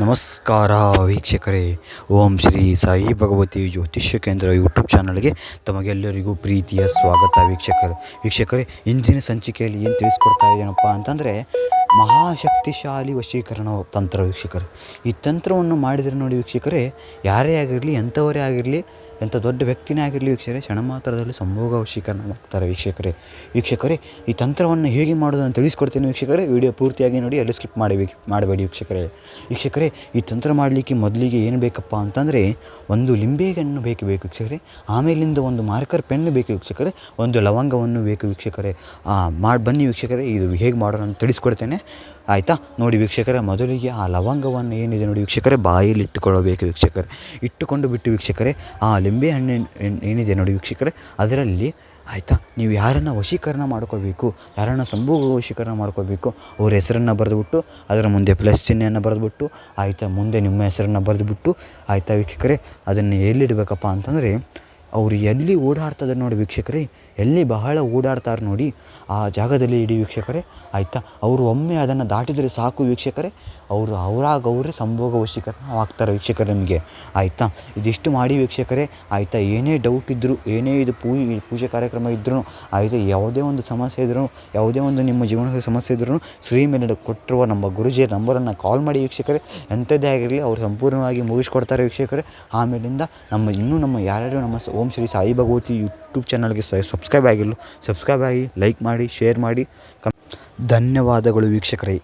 ನಮಸ್ಕಾರ ವೀಕ್ಷಕರೇ. ಓಂ ಶ್ರೀ ಸಾಯಿ ಭಗವತಿ ಜ್ಯೋತಿಷ್ಯ ಕೇಂದ್ರ ಯೂಟ್ಯೂಬ್ ಚಾನಲ್ಗೆ ತಮಗೆಲ್ಲರಿಗೂ ಪ್ರೀತಿಯ ಸ್ವಾಗತ ವೀಕ್ಷಕರು. ವೀಕ್ಷಕರೇ, ಇಂದಿನ ಸಂಚಿಕೆಯಲ್ಲಿ ಏನು ತಿಳಿಸ್ಕೊಡ್ತಾ ಇದ್ದೇನಪ್ಪ ಅಂತಂದರೆ ಮಹಾಶಕ್ತಿಶಾಲಿ ವಶೀಕರಣ ತಂತ್ರ ವೀಕ್ಷಕರು. ಈ ತಂತ್ರವನ್ನು ಮಾಡಿದರೆ ನೋಡಿ ವೀಕ್ಷಕರೇ, ಯಾರೇ ಆಗಿರಲಿ, ಎಂಥವರೇ ಆಗಿರಲಿ, ಎಂಥ ದೊಡ್ಡ ವ್ಯಕ್ತಿನೇ ಆಗಿರಲಿ ವೀಕ್ಷಕರೇ, ಕ್ಷಣ ಮಾತ್ರದಲ್ಲಿ ಸಂಭೋಗ ವಶೀಕರಣ ಮಾಡ್ತಾರೆ ವೀಕ್ಷಕರೇ. ವೀಕ್ಷಕರೇ, ಈ ತಂತ್ರವನ್ನು ಹೇಗೆ ಮಾಡೋದು ಅಂತ ತಿಳಿಸ್ಕೊಡ್ತೀನಿ ವೀಕ್ಷಕರೇ. ವಿಡಿಯೋ ಪೂರ್ತಿಯಾಗಿ ನೋಡಿ, ಅಲ್ಲಿ ಸ್ಕಿಪ್ ಮಾಡಿ ಮಾಡಬೇಡಿ ವೀಕ್ಷಕರೇ. ವೀಕ್ಷಕರೇ, ಈ ತಂತ್ರ ಮಾಡಲಿಕ್ಕೆ ಮೊದಲಿಗೆ ಏನು ಬೇಕಪ್ಪ ಅಂತಂದರೆ, ಒಂದು ಲಿಂಬೆಹಣ್ಣು ಬೇಕು ಬೇಕು ವೀಕ್ಷಕರೇ. ಆಮೇಲಿಂದ ಒಂದು ಮಾರ್ಕರ್ ಪೆನ್ ಬೇಕು ವೀಕ್ಷಕರೇ. ಒಂದು ಲವಂಗವನ್ನು ಬೇಕು ವೀಕ್ಷಕರೇ. ಮಾಡಿ ಬನ್ನಿ ವೀಕ್ಷಕರೇ, ಇದು ಹೇಗೆ ಮಾಡೋಣ ಅಂತ ತಿಳಿಸ್ಕೊಡ್ತೇನೆ. ಆಯಿತಾ? ನೋಡಿ ವೀಕ್ಷಕರೇ, ಮೊದಲಿಗೆ ಆ ಲವಂಗವನ್ನು ಏನಿದೆ ನೋಡಿ ವೀಕ್ಷಕರೇ, ಬಾಯಲ್ಲಿ ಇಟ್ಟುಕೊಳ್ಳಬೇಕು ವೀಕ್ಷಕರೇ. ಇಟ್ಟುಕೊಂಡು ಬಿಟ್ಟು ವೀಕ್ಷಕರೇ, ಆ ಲಿಂಬೆ ಹಣ್ಣಿನ ಏನಿದೆ ನೋಡಿ ವೀಕ್ಷಕರೇ, ಅದರಲ್ಲಿ ಆಯಿತಾ? ನೀವು ಯಾರನ್ನು ವಶೀಕರಣ ಮಾಡ್ಕೋಬೇಕು, ಯಾರನ್ನು ಸಂಭೋಗ ವಶೀಕರಣ ಮಾಡ್ಕೋಬೇಕು, ಅವ್ರ ಹೆಸರನ್ನು ಬರೆದುಬಿಟ್ಟು, ಅದರ ಮುಂದೆ ಪ್ಲಸ್ ಚಿಹ್ನೆಯನ್ನು ಬರೆದುಬಿಟ್ಟು, ಆಯಿತಾ? ಮುಂದೆ ನಿಮ್ಮ ಹೆಸರನ್ನು ಬರೆದುಬಿಟ್ಟು, ಆಯಿತಾ ವೀಕ್ಷಕರೇ, ಅದನ್ನು ಎಲ್ಲಿಡಬೇಕಪ್ಪ ಅಂತಂದರೆ, ಅವರು ಎಲ್ಲಿ ಓಡಾಡ್ತದೆ ನೋಡಿ ವೀಕ್ಷಕರೇ ಎಲ್ಲಿ ಬಹಳ ಓಡಾಡ್ತಾರೆ ನೋಡಿ ಆ ಜಾಗದಲ್ಲಿ ಇಡೀ ವೀಕ್ಷಕರೇ, ಆಯಿತಾ? ಅವರು ಒಮ್ಮೆ ಅದನ್ನು ದಾಟಿದರೆ ಸಾಕು ವೀಕ್ಷಕರೇ. ಅವರು ಅವರಾಗ ಅವರೇ ಸಂಭೋಗ ವಶೀಕರಣವಾಗ್ತಾರೆ ವೀಕ್ಷಕರೇ ನಿಮಗೆ, ಆಯಿತಾ? ಇದಿಷ್ಟು ಮಾಡಿ ವೀಕ್ಷಕರೇ, ಆಯಿತಾ? ಏನೇ ಡೌಟ್ ಇದ್ದರೂ ಏನೇ ಇದು ಪೂ, ಪೂಜೆ ಕಾರ್ಯಕ್ರಮ ಇದ್ರೂ, ಆಯಿತಾ? ಯಾವುದೇ ಒಂದು ಸಮಸ್ಯೆ ಇದ್ರೂ, ಯಾವುದೇ ಒಂದು ನಿಮ್ಮ ಜೀವನದ ಸಮಸ್ಯೆ ಇದ್ರೂ, ಶ್ರೀ ಮೇಲೆ ಕೊಟ್ಟಿರುವ ನಮ್ಮ ಗುರುಜಿಯ ನಂಬರನ್ನು ಕಾಲ್ ಮಾಡಿ ವೀಕ್ಷಕರೇ. ಎಂಥದ್ದೇ ಆಗಿರಲಿ, ಅವರು ಸಂಪೂರ್ಣವಾಗಿ ಮುಗಿಸ್ಕೊಡ್ತಾರೆ ವೀಕ್ಷಕರೇ. ಆಮೇಲಿಂದ ನಮ್ಮ, ಇನ್ನೂ ನಮ್ಮ ಯಾರ್ಯಾರು ನಮ್ಮ ಓಂ ಶ್ರೀ ಸಾಯಿ ಭಗವತಿ ಯೂಟ್ಯೂಬ್ ಚಾನಲ್ಗೆ ಸಬ್ಸ್ಕ್ರೈಬ್ ಆಗಿಲ್ಲ ಸಬ್ಸ್ಕ್ರೈಬ್ ಆಗಿ ಲೈಕ್ ಮಾಡಿ ಶೇರ್ ಮಾಡಿ. ಕಮ್ ಧನ್ಯವಾದಗಳು ವೀಕ್ಷಕರೇ.